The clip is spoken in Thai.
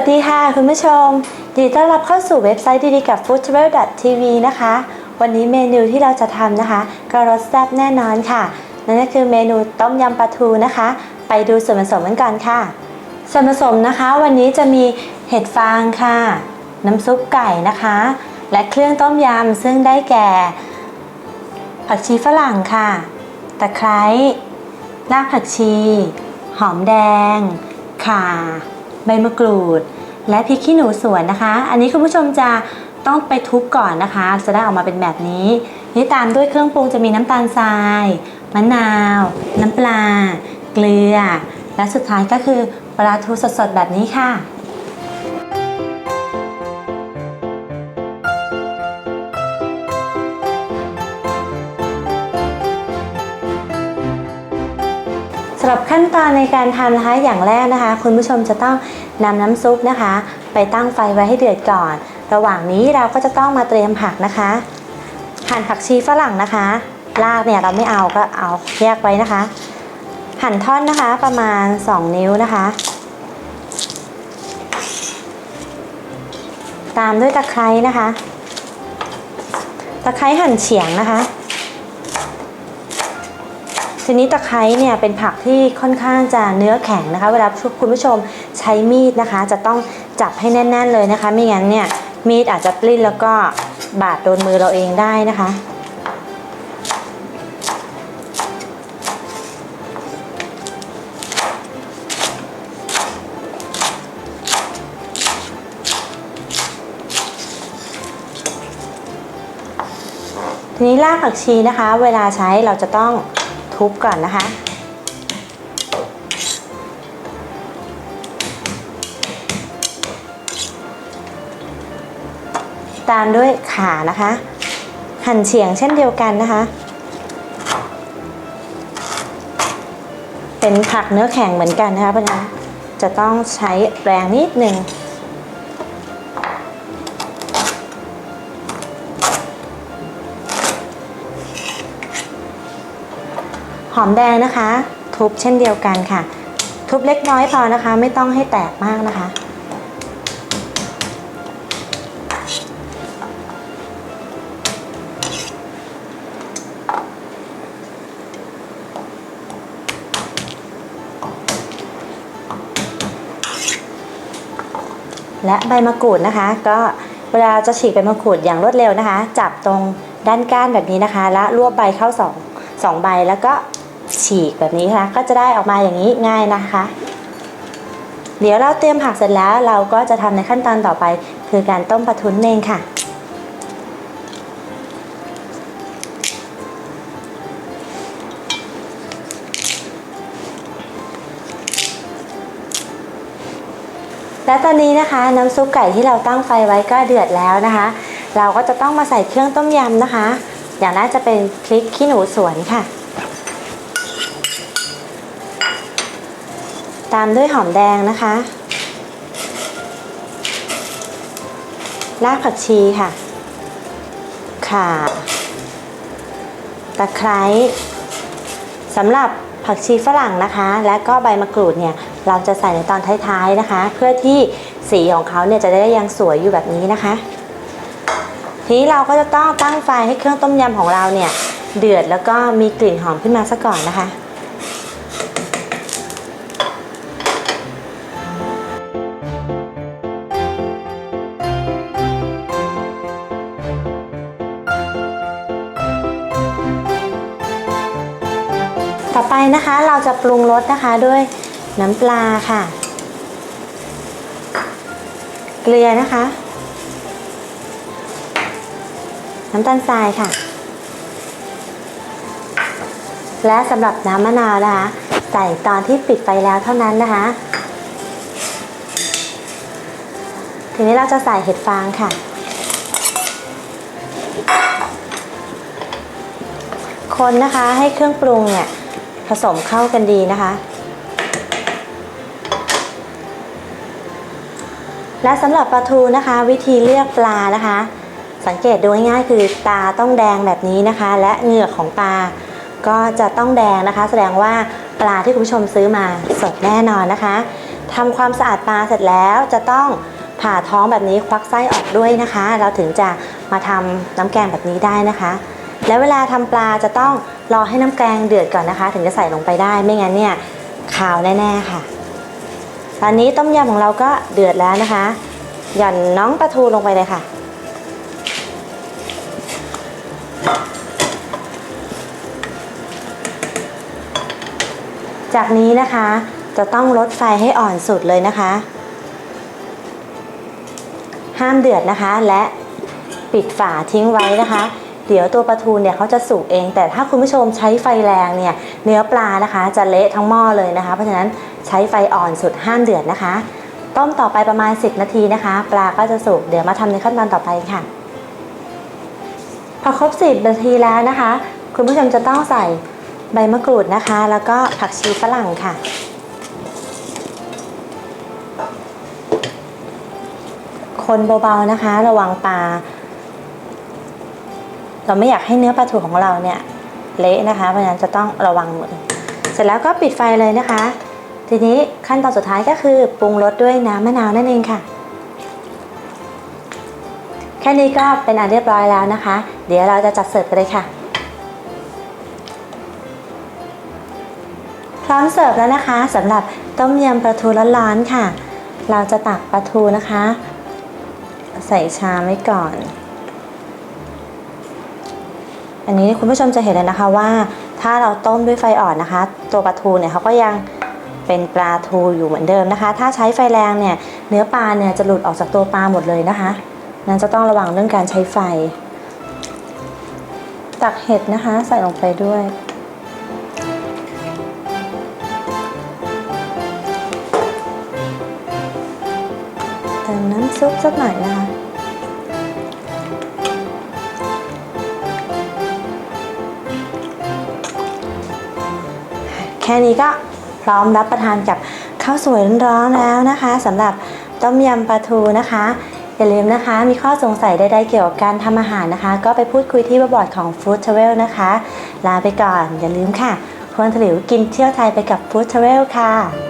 วัสดีค่ะ คุณผู้ชมยินดีต้อนรับเข้าสู่เว็บไซต์ดีๆกับ foodtravel.tv นะคะ วันนี้เมนูที่เราจะทำนะคะ ก็รสแซ่บแน่นอนค่ะ นั่นก็คือเมนูต้มยำปลาทูนะคะ ไปดูส่วนผสมกันก่อนค่ะ ส่วนผสมนะคะ วันนี้จะมีเห็ดฟางค่ะ น้ำซุปไก่นะคะ และเครื่องต้มยำซึ่งได้แก่ ผักชีฝรั่งค่ะตะไคร้รากผักชี หอมแดง ข่า ใบมะกรูด และพริกขี้หนูสวนนะคะ อันนี้คุณผู้ชมจะต้องไปทุบก่อนนะคะ จะได้ออกมาเป็นแบบนี้ นี่ตามด้วยเครื่องปรุงจะมีน้ำตาลทราย มะนาว น้ำปลา เกลือ และสุดท้ายก็คือปลาทูสดๆแบบนี้ค่ะ หรับขั้นตอนในการทำนะคะอย่างแรกนะคะ คุณผู้ชมจะต้องนำน้ำซุปนะคะ ไปตั้งไฟไว้ให้เดือดก่อน ระหว่างนี้เราก็จะต้องมาเตรียมผักนะคะหั่นผักชีฝรั่งนะคะรากเนี่ยเราไม่เอาก็เอาแยกไว้นะคะ หั่นท่อนนะคะประมาณ 2 นิ้วนะคะ ตามด้วยตะไคร้นะคะ ตะไคร้หั่นเฉียงนะคะ ทีนี้ตะไคร้เนี่ยเป็นผักที่ค่อนข้างจะเนื้อแข็งนะคะ เวลาคุณผู้ชมใช้มีดนะคะ จะต้องจับให้แน่น ๆเลยนะคะ ไม่งั้นเนี่ยมีดอาจจะปลิ้นแล้วก็บาดโดนมือเราเองได้นะคะทีนี้รากผักชีนะคะ เวลาใช้เราจะต้อง ทุบก่อนนะคะ ตามด้วยขานะคะ หั่นเฉียงเช่นเดียวกันนะคะ เป็นผักเนื้อแข็งเหมือนกันนะคะเพราะฉะนั้นจะต้องใช้แรงนิดหนึ่ง อมแดงนะคะ ทุบเช่นเดียวกันค่ะ ทุบเล็กน้อยพอนะคะ ไม่ต้องให้แตกมากนะคะ และใบมะกรูดนะคะ ก็เวลาจะฉีกใบมะกรูดอย่างรวดเร็วนะคะ จับตรงด้านก้านแบบนี้นะคะ แล้วรวบใบเข้าสองสองใบแล้วก็ ฉีกแบบนี้ค่ะ ก็จะได้ออกมาอย่างนี้ง่ายนะคะ เดี๋ยวเราเตรียมผักเสร็จแล้วเราก็จะทำในขั้นตอนต่อไป คือการต้มปลาทุนเองค่ะและตอนนี้นะคะน้ำซุปไก่ที่เราตั้งไฟไว้ก็เดือดแล้วนะคะ เราก็จะต้องมาใส่เครื่องต้มยำนะคะ อย่างแรกจะเป็นพริกขี้หนูสวนค่ะ ตามด้วยหอมแดงนะคะ รากผักชีค่ะ ข่า ตะไคร้สำหรับผักชีฝรั่งนะคะ และก็ใบมะกรูดเนี่ย เราจะใส่ในตอนท้ายๆนะคะ เพื่อที่สีของเขาเนี่ยจะได้ยังสวยอยู่แบบนี้นะคะ ทีนี้เราก็จะต้องตั้งไฟให้เครื่องต้มยำของเราเนี่ย เดือดแล้วก็มีกลิ่นหอมขึ้นมาซะก่อนนะคะ ไปนะคะเราจะปรุงรสนะคะด้วยน้ำปลาค่ะ เกลือนะคะ น้ำตาลทรายค่ะ และสำหรับน้ำมะนาวนะคะ ใส่ตอนที่ปิดไฟแล้วเท่านั้นนะคะ ทีนี้เราจะใส่เห็ดฟางค่ะคนนะคะให้เครื่องปรุงเนี่ย ผสมเข้ากันดีนะคะ และสำหรับปลาทูนะคะ วิธีเลือกปลานะคะ สังเกตดูง่ายๆคือตาต้องแดงแบบนี้นะคะ และเหงือกของปลาก็จะต้องแดงนะคะ แสดงว่าปลาที่คุณผู้ชมซื้อมาสดแน่นอนนะคะทำความสะอาดปลาเสร็จแล้วจะต้องผ่าท้องแบบนี้ควักไส้ออกด้วยนะคะ เราถึงจะมาทำน้ำแกงแบบนี้ได้นะคะ แล้วเวลาทำปลาจะต้องรอให้น้ำแกงเดือดก่อนนะคะ ถึงจะใส่ลงไปได้ ไม่งั้นเนี่ยขาวแน่ๆค่ะ ตอนนี้ต้มยำของเราก็เดือดแล้วนะคะ หย่อนน้องปลาทูลงไปเลยค่ะจากนี้นะคะ จะต้องลดไฟให้อ่อนสุดเลยนะคะ ห้ามเดือดนะคะและปิดฝาทิ้งไว้นะคะ เดี๋ยวตัวปลาทูเนี่ยเขาจะสุกเอง แต่ถ้าคุณผู้ชมใช้ไฟแรงเนี่ยเนื้อปลานะคะจะเละทั้งหม้อเลยนะคะ เพราะฉะนั้นใช้ไฟอ่อนสุดห้ามเดือดนะคะ ต้มต่อไปประมาณ 10 นาทีนะคะ ปลาก็จะสุกเดี๋ยวมาทำในขั้นตอนต่อไปค่ะ พอครบ 10 นาทีแล้วนะคะ คุณผู้ชมจะต้องใส่ใบมะกรูดนะคะ แล้วก็ผักชีฝรั่งค่ะคนเบาๆนะคะ ระวังปลา เราไม่อยากให้เนื้อปลาทูของเราเนี่ยเละนะคะ เพราะฉะนั้นจะต้องระวังมือ เสร็จแล้วก็ปิดไฟเลยนะคะ ทีนี้ขั้นตอนสุดท้ายก็คือปรุงรสด้วยน้ำมะนาวนั่นเองค่ะ แค่นี้ก็เป็นอันเรียบร้อยแล้วนะคะ เดี๋ยวเราจะจัดเสิร์ฟกันเลยค่ะ พร้อมเสิร์ฟแล้วนะคะสำหรับต้มยำปลาทูร้อนๆค่ะ เราจะตักปลาทูนะคะ ใส่ชามไว้ก่อน อันนี้คุณผู้ชมจะเห็นเลยนะคะว่า ถ้าเราต้มด้วยไฟอ่อนนะคะ ตัวปลาทูเนี่ยเขาก็ยังเป็นปลาทูอยู่เหมือนเดิมนะคะ ถ้าใช้ไฟแรงเนี่ยเนื้อปลาเนี่ยจะหลุดออกจากตัวปลาหมดเลยนะคะ นั้นจะต้องระวังเรื่องการใช้ไฟ ตักเห็ดนะคะใส่ลงไปด้วยเติมน้ำซุปสักหน่อยนะคะ ค่นี้ก็พร้อมรับประทานกับข้าวสวยร้อนๆแล้วนะคะสำหรับต้มยำปลาทูนะคะอย่าลืมนะคะ มีข้อสงสัยใดๆเกี่ยวกับการทำอาหารนะคะ ก็ไปพูดคุยที่บอร์ดของ Food Travel นะคะ ลาไปก่อน อย่าลืมค่ะควรถลิวกินเที่ยวไทยไปกับ Food Travel ค่ะ